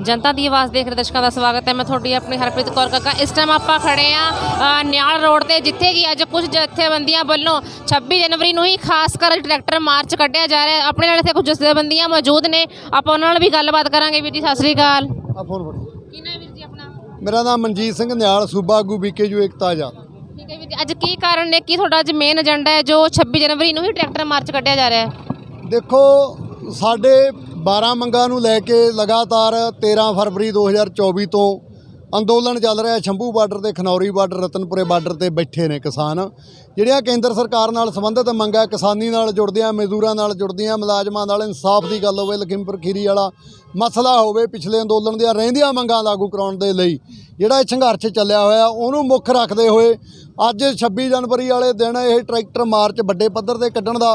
ਜਨਤਾ ਦੀ ਆਵਾਜ਼ ਦੇਖ ਰਹੇ ਦਰਸ਼ਕਾਂ ਦਾ ਸਵਾਗਤ ਹੈ। ਮੈਂ ਤੁਹਾਡੀ ਆਪਣੀ ਹਰਪ੍ਰੀਤ ਕੌਰ ਕਾਕਾ। ਇਸ ਟਾਈਮ ਆਪਾਂ ਖੜੇ ਆ ਨਿਆਲ ਰੋਡ ਤੇ ਜਿੱਥੇ ਕਿ ਅੱਜ ਕੁਝ ਜਥੇਬੰਦੀਆਂ ਵੱਲੋਂ 26 ਜਨਵਰੀ ਨੂੰ ਹੀ ਖਾਸ ਕਰ ਟਰੈਕਟਰ ਮਾਰਚ ਕੱਢਿਆ ਜਾ ਰਿਹਾ ਆਪਣੇ ਨਾਲ ਇੱਥੇ ਕੁਝ ਜਥੇਬੰਦੀਆਂ ਮੌਜੂਦ ਨੇ। ਆਪਾਂ ਉਹਨਾਂ ਨਾਲ ਵੀ ਗੱਲਬਾਤ ਕਰਾਂਗੇ ਵੀਰ ਜੀ। ਸਤਿ ਸ੍ਰੀ ਅਕਾਲ। ਆ ਫੋਨ ਫੜੋ। ਕੀ ਨਾਮ ਵੀਰ ਜੀ ਆਪਣਾ? ਮੇਰਾ ਨਾਮ ਮਨਜੀਤ ਸਿੰਘ ਨਿਹਾਲ ਸੂਬਾ ਆਗੂ ਬੀਕੇਯੂ ਏਕਤਾ ਆਜ਼ਾਦ ਠੀਕ ਹੈ ਵੀਰ ਜੀ ਅੱਜ ਕੀ ਕਾਰਨ ਨੇ? ਕੀ ਤੁਹਾਡਾ ਅੱਜ ਮੇਨ ਏਜੰਡਾ ਹੈ ਜੋ 26 ਜਨਵਰੀ ਨੂੰ ਹੀ ਟਰੈਕਟਰ ਮਾਰਚ ਕੱਢਿਆ ਜਾ ਰਿਹਾ ਹੈ? ਦੇਖੋ ਸਾਡੇ 12 ਮੰਗਾਂ ਨੂੰ ਲੈ ਕੇ ਲਗਾਤਾਰ 13 ਫਰਵਰੀ 2024 ਤੋਂ ਅੰਦੋਲਨ ਚੱਲ ਰਿਹਾ ਸ਼ੰਭੂ ਬਾਰਡਰ ਤੇ, ਖਨੌਰੀ ਬਾਰਡਰ, ਰਤਨਪੁਰੇ ਬਾਰਡਰ ਤੇ ਬੈਠੇ ਨੇ ਕਿਸਾਨ। ਜਿਹੜੀਆਂ ਕੇਂਦਰ ਸਰਕਾਰ ਨਾਲ ਸੰਬੰਧਿਤ ਮੰਗਾਂ ਕਿਸਾਨੀ ਨਾਲ ਜੁੜਦੀਆਂ, ਮਜ਼ਦੂਰਾਂ ਨਾਲ ਜੁੜਦੀਆਂ, ਮੁਲਾਜ਼ਮਾਂ ਨਾਲ ਇਨਸਾਫ ਦੀ ਗੱਲ ਹੋਵੇ, ਲਖੀਮਪੁਰ ਖੀਰੀ ਵਾਲਾ ਮਸਲਾ ਹੋਵੇ, ਪਿਛਲੇ ਅੰਦੋਲਨ ਦੀਆਂ ਰਹਿੰਦੀਆਂ ਮੰਗਾਂ ਲਾਗੂ ਕਰਾਉਣ ਦੇ ਲਈ ਜਿਹੜਾ ਇਹ ਸੰਘਰਸ਼ ਚੱਲਿਆ ਹੋਇਆ, ਉਹਨੂੰ ਮੁੱਖ ਰੱਖਦੇ ਹੋਏ ਅੱਜ 26 ਜਨਵਰੀ ਵਾਲੇ ਦਿਨ ਇਹ ਟਰੈਕਟਰ ਮਾਰਚ ਵੱਡੇ ਪੱਧਰ ਤੇ ਕੱਢਣ ਦਾ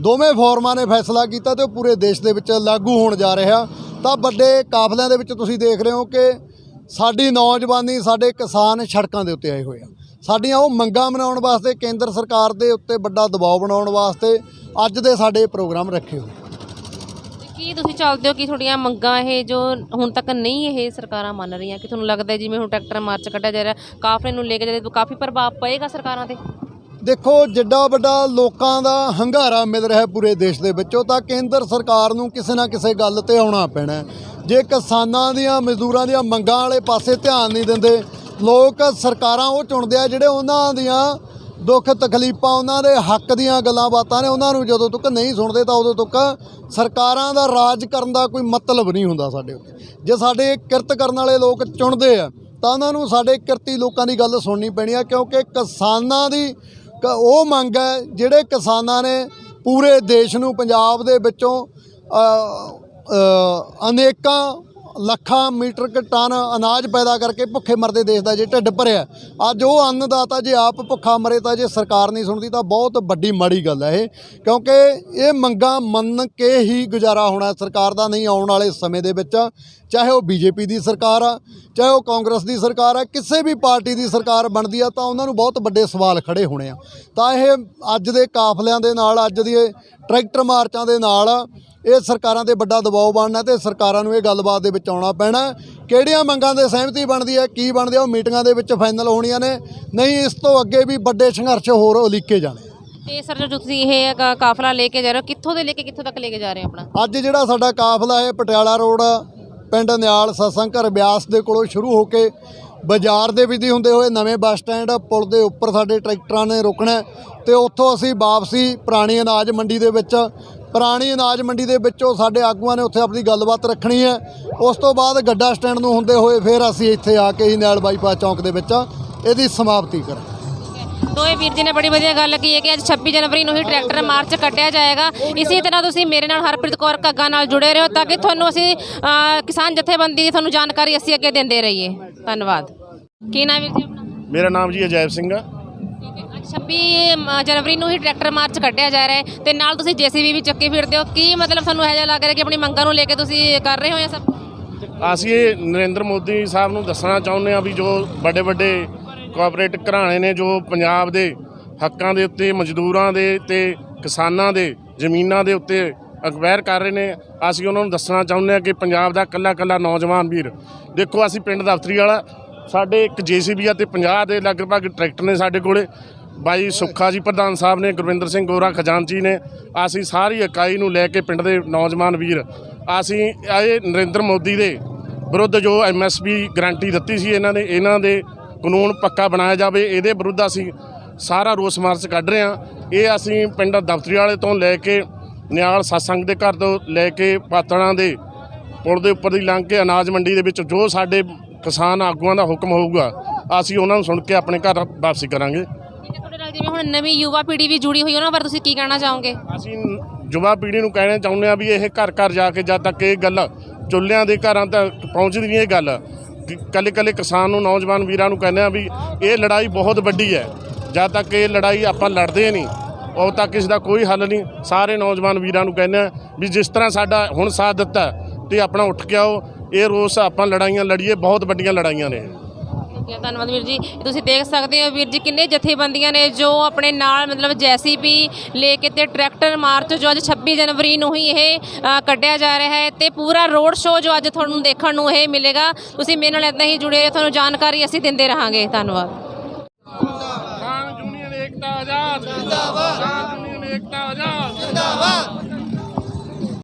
ਦੋਵੇਂ ਫੋਰਮਾਂ ਨੇ ਫੈਸਲਾ ਕੀਤਾ ਤੇ ਉਹ ਪੂਰੇ ਦੇਸ਼ ਦੇ ਵਿੱਚ ਲਾਗੂ ਹੋਣ ਜਾ ਰਿਹਾ। ਤਾਂ ਵੱਡੇ ਕਾਫਲਿਆਂ ਦੇ ਵਿੱਚ ਤੁਸੀਂ ਦੇਖ ਰਹੇ ਹੋ ਕਿ ਸਾਡੀ ਨੌਜਵਾਨੀ ਸਾਡੇ ਕਿਸਾਨ ਸੜਕਾਂ ਦੇ ਉੱਤੇ ਆਏ ਹੋਏ ਆ। ਸਾਡੀਆਂ ਉਹ ਮੰਗਾਂ ਮਨਾਉਣ ਵਾਸਤੇ ਕੇਂਦਰ ਸਰਕਾਰ ਦੇ ਉੱਤੇ ਵੱਡਾ ਦਬਾਅ ਬਣਾਉਣ ਵਾਸਤੇ ਅੱਜ ਦੇ ਸਾਡੇ ਪ੍ਰੋਗਰਾਮ ਰੱਖੇ ਹੋਏ ਤੇ ਕੀ ਤੁਸੀਂ ਚੱਲਦੇ ਹੋ ਕਿ ਤੁਹਾਡੀਆਂ ਮੰਗਾਂ ਇਹ ਜੋ ਹੁਣ ਤੱਕ ਨਹੀਂ ਇਹ ਸਰਕਾਰਾਂ ਮੰਨ ਰਹੀਆਂ ਕਿ ਤੁਹਾਨੂੰ ਲੱਗਦਾ ਹੈ ਜਿਵੇਂ ਹੁਣ ਟਰੈਕਟਰ ਮਾਰਚ ਕੱਢਿਆ ਜਾ ਰਿਹਾ ਕਾਫਲੇ ਨੂੰ ਲੈ ਕੇ ਜਾਂਦੇ ਕਾਫੀ ਪ੍ਰਭਾਵ ਪਏਗਾ ਸਰਕਾਰਾਂ ਤੇ? ਦੇਖੋ ਜਿੱਡਾ ਵੱਡਾ ਲੋਕਾਂ ਦਾ ਹੰਗਾਰਾ ਮਿਲ ਰਿਹਾ ਹੈ ਪੂਰੇ ਦੇਸ਼ ਦੇ ਵਿੱਚੋਂ ਤਾਂ ਕੇਂਦਰ ਸਰਕਾਰ ਨੂੰ ਕਿਸੇ ਨਾ ਕਿਸੇ ਗੱਲ ਤੇ ਆਉਣਾ ਪੈਣਾ ਹੈ। ਜੇ ਕਿਸਾਨਾਂ ਦੀਆਂ, ਮਜ਼ਦੂਰਾਂ ਦੀਆਂ ਮੰਗਾਂ ਵਾਲੇ ਪਾਸੇ ਧਿਆਨ ਨਹੀਂ ਦਿੰਦੇ, ਲੋਕ ਸਰਕਾਰਾਂ ਉਹ ਚੁਣਦੇ ਆ ਜਿਹੜੇ ਉਹਨਾਂ ਦੀਆਂ ਦੁੱਖ ਤਕਲੀਫਾਂ, ਉਹਨਾਂ ਦੇ ਹੱਕ ਦੀਆਂ ਗੱਲਾਂ ਬਾਤਾਂ ਨੇ, ਉਹਨਾਂ ਨੂੰ ਜਦੋਂ ਤੱਕ ਨਹੀਂ ਸੁਣਦੇ ਤਾਂ ਉਦੋਂ ਤੱਕ ਸਰਕਾਰਾਂ ਦਾ ਰਾਜ ਕਰਨ ਦਾ ਕੋਈ ਮਤਲਬ ਨਹੀਂ ਹੁੰਦਾ ਸਾਡੇ ਉੱਤੇ। ਜੇ ਸਾਡੇ ਕਿਰਤ ਕਰਨ ਵਾਲੇ ਲੋਕ ਚੁਣਦੇ ਆ, ਤਾਂ ਉਹਨਾਂ ਨੂੰ ਸਾਡੇ ਕਿਰਤੀ ਲੋਕਾਂ ਦੀ ਗੱਲ ਸੁਣਨੀ ਪੈਣੀ ਆ, ਕਿਉਂਕਿ ਕਿਸਾਨਾਂ ਦੀ ਕ- ਉਹ ਮੰਗ ਹੈ, ਜਿਹੜੇ ਕਿਸਾਨਾਂ ਨੇ ਪੂਰੇ ਦੇਸ਼ ਨੂੰ, ਪੰਜਾਬ ਦੇ ਵਿੱਚੋਂ ਅਨੇਕਾਂ ਲੱਖਾਂ ਮੀਟਰ ਟਨ ਅਨਾਜ ਪੈਦਾ ਕਰਕੇ ਭੁੱਖੇ ਮਰਦੇ ਦੇਸ਼ ਦਾ ਜੇ ਢਿੱਡ ਭਰਿਆ। ਅੱਜ ਉਹ ਅੰਨਦਾਤਾ ਜੇ ਆਪ ਭੁੱਖਾ ਮਰੇ ਤਾਂ ਜੇ ਸਰਕਾਰ ਨਹੀਂ ਸੁਣਦੀ ਤਾਂ ਬਹੁਤ ਵੱਡੀ ਮਾੜੀ ਗੱਲ ਹੈ ਇਹ। ਕਿਉਂਕਿ ਇਹ ਮੰਗਾਂ ਮੰਨ ਕੇ ਹੀ ਗੁਜ਼ਾਰਾ ਹੋਣਾ ਸਰਕਾਰ ਦਾ ਨਹੀਂ ਆਉਣ ਵਾਲੇ ਸਮੇਂ ਦੇ ਵਿੱਚ। ਚਾਹੇ ਉਹ ਬੀਜੇਪੀ ਦੀ ਸਰਕਾਰ ਆ, ਚਾਹੇ ਉਹ ਕਾਂਗਰਸ ਦੀ ਸਰਕਾਰ ਆ, ਕਿਸੇ ਵੀ ਪਾਰਟੀ ਦੀ ਸਰਕਾਰ ਬਣਦੀ ਆ ਤਾਂ ਉਹਨਾਂ ਨੂੰ ਬਹੁਤ ਵੱਡੇ ਸਵਾਲ ਖੜੇ ਹੋਣੇ ਆ। ਤਾਂ ਇਹ ਅੱਜ ਦੇ ਕਾਫਲਿਆਂ ਦੇ ਨਾਲ, ਅੱਜ ਦੀ ਟਰੈਕਟਰ ਮਾਰਚਾਂ ਦੇ ਨਾਲ ਇਹ ਸਰਕਾਰਾਂ ਤੇ ਵੱਡਾ ਦਬਾਅ ਬਣਨਾ ਤੇ ਸਰਕਾਰਾਂ ਨੂੰ ਇਹ ਗੱਲਬਾਤ ਦੇ ਵਿੱਚ ਆਉਣਾ ਪੈਣਾ ਕਿਹੜੀਆਂ ਮੰਗਾਂ ਦੇ ਸਹਿਮਤੀ ਬਣਦੀ ਹੈ ਕੀ ਬਣਦੀ ਹੈ ਉਹ ਮੀਟਿੰਗਾਂ ਦੇ ਵਿੱਚ ਫਾਈਨਲ ਹੋਣੀਆਂ ਨੇ। ਨਹੀਂ ਇਸ ਤੋਂ ਅੱਗੇ ਵੀ ਵੱਡੇ ਸੰਘਰਸ਼ ਹੋਰ ਉਲੀਕੇ ਜਾਣੇ ਤੇ ਸਰ ਜੋ ਤੁਸੀਂ ਇਹ ਕਾਫਲਾ ਲੈ ਕੇ ਜਾ ਰਹੇ ਹੋ ਕਿੱਥੋਂ ਦੇ ਲੈ ਕੇ ਕਿੱਥੋਂ ਤੱਕ ਲੈ ਕੇ ਜਾ ਰਹੇ ਹੋ ਆਪਣਾ? ਅੱਜ ਜਿਹੜਾ ਸਾਡਾ ਕਾਫਲਾ ਹੈ ਪਟਿਆਲਾ ਰੋਡ ਪਿੰਡ ਨਿਆਲ ਸਤਸੰਗ ਘਰ ਬਿਆਸ ਦੇ ਕੋਲੋਂ ਸ਼ੁਰੂ ਹੋ ਕੇ ਬਾਜ਼ਾਰ ਦੇ ਵਿੱਚ ਦੀ ਹੁੰਦੇ ਹੋਏ ਨਵੇਂ ਬੱਸ ਸਟੈਂਡ ਪੁਲ ਦੇ ਉੱਪਰ ਸਾਡੇ ਟਰੈਕਟਰਾਂ ਨੇ ਰੁਕਣਾ ਤੇ ਉੱਥੋਂ ਅਸੀਂ ਵਾਪਸੀ ਪੁਰਾਣੀ ਅਨਾਜ ਮੰਡੀ ਦੇ ਵਿੱਚ ਪੁਰਾਣੀ ਅਨਾਜ ਮੰਡੀ ਦੇ ਵਿੱਚੋਂ ਸਾਡੇ ਆਗੂਆਂ ਨੇ ਉੱਥੇ ਆਪਣੀ ਗੱਲਬਾਤ ਰੱਖਣੀ ਹੈ। ਉਸ ਤੋਂ ਬਾਅਦ ਗੱਡਾ ਸਟੈਂਡ ਨੂੰ ਹੁੰਦੇ ਹੋਏ ਫਿਰ ਅਸੀਂ ਇੱਥੇ ਆ ਕੇ ਹੀ ਨਿਆਲ ਬਾਈਪਾਸ ਚੌਂਕ ਦੇ ਵਿੱਚ ਇਹਦੀ ਸਮਾਪਤੀ ਕਰਾਂਗੇ। ਦੋਏ ਵੀਰ ਜੀ ਨੇ ਬੜੀ ਵਧੀਆ ਗੱਲ ਕੀ ਹੈ ਕਿ ਅੱਜ 26 ਜਨਵਰੀ ਨੂੰ ਹੀ ਟਰੈਕਟਰ ਮਾਰਚ ਕੱਢਿਆ ਜਾਏਗਾ। ਇਸੇ ਤਰ੍ਹਾਂ ਤੁਸੀਂ ਮੇਰੇ ਨਾਲ ਹਰਪ੍ਰੀਤ ਕੌਰ ਕੱਗਾ ਨਾਲ ਜੁੜੇ ਰਹੋ ਤਾਂ ਕਿ ਤੁਹਾਨੂੰ ਅਸੀਂ ਕਿਸਾਨ ਜਥੇਬੰਦੀ ਦੀ ਤੁਹਾਨੂੰ ਜਾਣਕਾਰੀ ਅਸੀਂ ਅੱਗੇ ਦਿੰਦੇ ਰਹੀਏ। ਧੰਨਵਾਦ। ਕੀ ਨਾਮ ਵੀਰ ਜੀ ਆਪਣਾ? ਮੇਰਾ ਨਾਮ ਜੀ ਅਜੈਬ ਸਿੰਘ ਆ। 26 ਜਨਵਰੀ ਨੂੰ ਹੀ ਟਰੈਕਟਰ ਮਾਰਚ ਕੱਢਿਆ ਜਾ ਰਿਹਾ ਹੈ ਤੇ ਨਾਲ ਤੁਸੀਂ ਜੀਸੀਬੀ ਵੀ ਚੱਕੀ ਫਿਰਦੇ ਹੋ। ਕੀ ਮਤਲਬ ਤੁਹਾਨੂੰ ਇਹ ਜਿਹਾ ਲੱਗ ਰਿਹਾ ਕਿ ਆਪਣੀ ਮੰਗਾਂ ਨੂੰ ਲੈ ਕੇ ਤੁਸੀਂ ਕਰ ਰਹੇ ਹੋ ਇਹ ਸਭ? ਅਸੀਂ ਇਹ ਨਰਿੰਦਰ ਮੋਦੀ ਸਾਹਿਬ ਨੂੰ ਦੱਸਣਾ ਚਾਹੁੰਦੇ ਆ ਵੀ ਜੋ ਵੱਡੇ ਵੱਡੇ ਕੋਆਪਰੇਟ ਘਰਾਣੇ ਨੇ, ਜੋ ਪੰਜਾਬ ਦੇ ਹੱਕਾਂ ਦੇ ਉੱਤੇ, ਮਜ਼ਦੂਰਾਂ ਦੇ ਤੇ ਕਿਸਾਨਾਂ ਦੇ, ਜ਼ਮੀਨਾਂ ਦੇ ਉੱਤੇ ਅਕਵਾਇਰ ਕਰ ਰਹੇ ਨੇ, ਅਸੀਂ ਉਹਨਾਂ ਨੂੰ ਦੱਸਣਾ ਚਾਹੁੰਦੇ ਆ ਕਿ ਪੰਜਾਬ ਦਾ ਕੱਲਾ ਕੱਲਾ ਨੌਜਵਾਨ ਵੀਰ, ਦੇਖੋ ਅਸੀਂ ਪਿੰਡ ਦਫ਼ਤਰੀ ਵਾਲਾ, ਸਾਡੇ ਇੱਕ ਜੀਸੀਬੀ ਆ ਤੇ 50 ਦੇ ਲਗਭਗ ਟਰੈਕਟਰ ਨੇ ਸਾਡੇ ਕੋਲੇ ਬਾਈ ਸੁੱਖਾ ਜੀ, ਪ੍ਰਧਾਨ ਸਾਹਿਬ ਨੇ, ਗੁਰਵਿੰਦਰ ਸਿੰਘ ਗੋਰਾ ਖਜ਼ਾਨਚੀ ਨੇ, ਅਸੀਂ ਸਾਰੀ ਇਕਾਈ ਨੂੰ ਲੈ ਕੇ ਪਿੰਡ ਦੇ ਨੌਜਵਾਨ ਵੀਰ, ਅਸੀਂ ਇਹ ਨਰਿੰਦਰ ਮੋਦੀ ਦੇ ਵਿਰੁੱਧ ਜੋ ਐਮਐਸਪੀ ਗਰੰਟੀ ਦਿੱਤੀ ਸੀ ਇਹਨਾਂ ਨੇ, ਇਹਨਾਂ ਦੇ ਕਾਨੂੰਨ ਪੱਕਾ ਬਣਾਇਆ ਜਾਵੇ, ਇਹਦੇ ਵਿਰੁੱਧ ਅਸੀਂ ਸਾਰਾ ਰੋਸ ਮਾਰਚ ਕੱਢ ਰਹੇ ਹਾਂ। ਇਹ ਅਸੀਂ ਪਿੰਡ ਦਫ਼ਤਰੀ ਵਾਲੇ ਤੋਂ ਲੈ ਕੇ ਨਿਆਲ ਸਤਸੰਗ ਦੇ ਘਰ ਤੋਂ ਲੈ ਕੇ ਪਾਤੜਾਂ ਦੇ ਪੁਲ ਦੇ ਉੱਪਰ ਦੀ ਲੰਘ ਕੇ ਅਨਾਜ ਮੰਡੀ ਦੇ ਵਿੱਚ ਜੋ ਸਾਡੇ ਕਿਸਾਨ ਆਗੂਆਂ ਦਾ ਹੁਕਮ ਹੋਊਗਾ, ਅਸੀਂ ਉਹਨਾਂ ਨੂੰ ਸੁਣ ਕੇ ਆਪਣੇ ਘਰ ਵਾਪਸੀ ਕਰਾਂਗੇ। ਨਾਲ ਜਿਵੇਂ ਹੁਣ ਨਵੀਂ ਯੁਵਾ ਪੀੜ੍ਹੀ ਵੀ ਜੁੜੀ ਹੋਈ ਉਹਨਾਂ ਬਾਰੇ ਤੁਸੀਂ ਕੀ ਕਹਿਣਾ ਚਾਹੋਗੇ? ਅਸੀਂ ਯੁਵਾ ਪੀੜ੍ਹੀ ਨੂੰ ਕਹਿਣਾ ਚਾਹੁੰਦੇ ਆ ਵੀ ਇਹ ਘਰ ਘਰ ਜਾ ਕੇ ਜਦ ਤੱਕ ਇਹ ਗੱਲ ਚੁੱਲ੍ਹਿਆਂ ਦੇ ਘਰਾਂ ਤੱਕ ਪਹੁੰਚਦੀ ਨਹੀਂ ਇਹ ਗੱਲ ਕੱਲੇ ਕੱਲੇ ਕਿਸਾਨ ਨੂੰ, ਨੌਜਵਾਨ ਵੀਰਾਂ ਨੂੰ ਕਹਿੰਦੇ ਆ ਵੀ ਇਹ ਲੜਾਈ ਬਹੁਤ ਵੱਡੀ ਹੈ। ਜਦ ਤੱਕ ਇਹ ਲੜਾਈ ਆਪਾਂ ਲੜਦੇ ਨਹੀਂ, ਉਦੋਂ ਤੱਕ ਇਸ ਦਾ ਕੋਈ ਹੱਲ ਨਹੀਂ। ਸਾਰੇ ਨੌਜਵਾਨ ਵੀਰਾਂ ਨੂੰ ਕਹਿੰਦੇ ਆ ਵੀ ਜਿਸ ਤਰ੍ਹਾਂ ਸਾਡਾ ਹੁਣ ਸਾਥ ਦਿੱਤਾ ਤੇ ਆਪਣਾ ਉੱਠ ਕੇ ਆਓ, ਇਹ ਰੋਸ ਆਪਾਂ ਲੜਾਈਆਂ ਲੜੀਏ, ਬਹੁਤ ਵੱਡੀਆਂ ਲੜਾਈਆਂ ਨੇ। ਠੀਕ ਹੈ ਧੰਨਵਾਦ ਵੀਰ ਜੀ। ਤੁਸੀਂ ਦੇਖ ਸਕਦੇ ਹੋ ਵੀਰ ਜੀ ਕਿੰਨੇ ਜਥੇਬੰਦੀਆਂ ਨੇ ਜੋ ਆਪਣੇ ਨਾਲ ਮਤਲਬ ਜੈਸੀਬੀ ਲੈ ਕੇ ਤੇ ਟਰੈਕਟਰ ਮਾਰਚ ਜੋ ਅੱਜ 26 ਜਨਵਰੀ ਨੂੰ ਹੀ ਇਹ ਅ, ਕੱਢਿਆ ਜਾ ਰਿਹਾ ਹੈ ਤੇ ਪੂਰਾ ਰੋਡ ਸ਼ੋਅ ਜੋ ਅੱਜ ਤੁਹਾਨੂੰ ਦੇਖਣ ਨੂੰ ਇਹ ਮਿਲੇਗਾ। ਤੁਸੀਂ ਮੇਰੇ ਨਾਲ ਇਦਾਂ ਹੀ ਜੁੜੇ ਰਹੋ ਤੁਹਾਨੂੰ ਜਾਣਕਾਰੀ ਅਸੀਂ ਦਿੰਦੇ ਰਹਾਂਗੇ। ਧੰਨਵਾਦ। ਕਿਸਾਨ ਯੂਨੀਅਨ ਏਕਤਾ ਆਜ਼ਾਦ। ਜਿੰਦਾਬਾਦ।